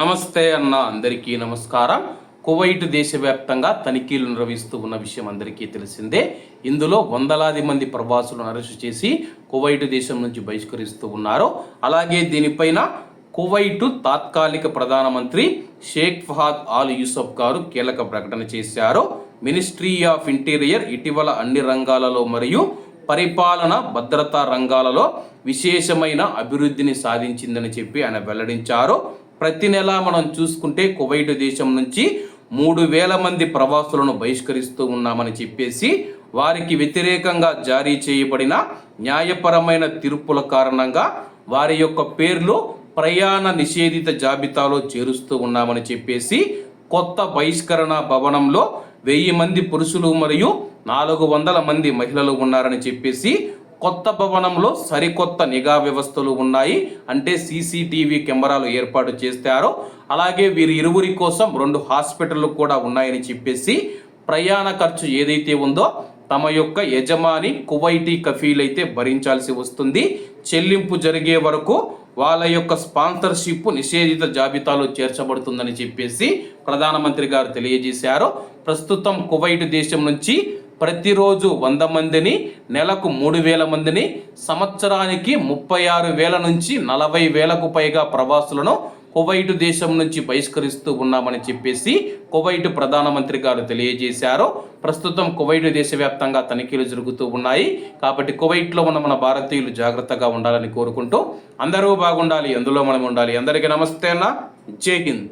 నమస్తే అన్న అందరికీ నమస్కారం. కువైట్ దేశవ్యాప్తంగా తనిఖీలు నిర్వహిస్తూ ఉన్న విషయం అందరికీ తెలిసిందే. ఇందులో వందలాది మంది ప్రవాసులను అరెస్టు చేసి కువైట్ దేశం నుంచి బహిష్కరిస్తూ ఉన్నారు. అలాగే దీనిపైన కువైటు తాత్కాలిక ప్రధానమంత్రి షేక్ ఫహాద్ ఆల్ యూసఫ్ గారు కీలక ప్రకటన చేశారు. మినిస్ట్రీ ఆఫ్ ఇంటీరియర్ ఇటీవల అన్ని రంగాలలో మరియు పరిపాలన భద్రతా రంగాలలో విశేషమైన అభివృద్ధిని సాధించిందని చెప్పి ఆయన వెల్లడించారు. ప్రతి నెల మనం చూసుకుంటే కువైట్ దేశం నుంచి మూడు వేల మంది ప్రవాసులను బహిష్కరిస్తూ ఉన్నామని చెప్పేసి వారికి వ్యతిరేకంగా జారీ చేయబడిన న్యాయపరమైన తీర్పుల కారణంగా వారి యొక్క పేర్లు ప్రయాణ నిషేధిత జాబితాలో చేరుస్తూ ఉన్నామని చెప్పేసి కొత్త బహిష్కరణ భవనంలో వెయ్యి మంది పురుషులు మరియు నాలుగు వందల మంది మహిళలు ఉన్నారని చెప్పేసి కొత్త భవనంలో సరికొత్త నిఘా వ్యవస్థలు ఉన్నాయి. అంటే సీసీటీవీ కెమెరాలు ఏర్పాటు చేస్తారు. అలాగే వీరి ఇరువురి కోసం రెండు హాస్పిటళ్ళు కూడా ఉన్నాయని చెప్పేసి ప్రయాణ ఖర్చు ఏదైతే ఉందో తమ యొక్క యజమాని కువైటీ కఫీల్ అయితే భరించాల్సి వస్తుంది. చెల్లింపు జరిగే వరకు వాళ్ళ యొక్క స్పాన్సర్షిప్ నిషేధిత జాబితాలో చేర్చబడుతుందని చెప్పేసి ప్రధానమంత్రి గారు తెలియజేశారు. ప్రస్తుతం కువైట్ దేశం నుంచి ప్రతిరోజు వంద మందిని నెలకు మూడు వేల మందిని సంవత్సరానికి ముప్పై ఆరు వేల నుంచి నలభై వేలకు పైగా ప్రవాసులను కువైట్ దేశం నుంచి బహిష్కరిస్తూ ఉన్నామని చెప్పేసి కువైట్ ప్రధానమంత్రి గారు తెలియజేశారు. ప్రస్తుతం కువైట్ దేశవ్యాప్తంగా తనిఖీలు జరుగుతూ ఉన్నాయి. కాబట్టి కువైట్లో ఉన్న మన భారతీయులు జాగ్రత్తగా ఉండాలని కోరుకుంటూ అందరూ బాగుండాలి అందులో మనం ఉండాలి. అందరికీ నమస్తే అన్న. జై హింద్.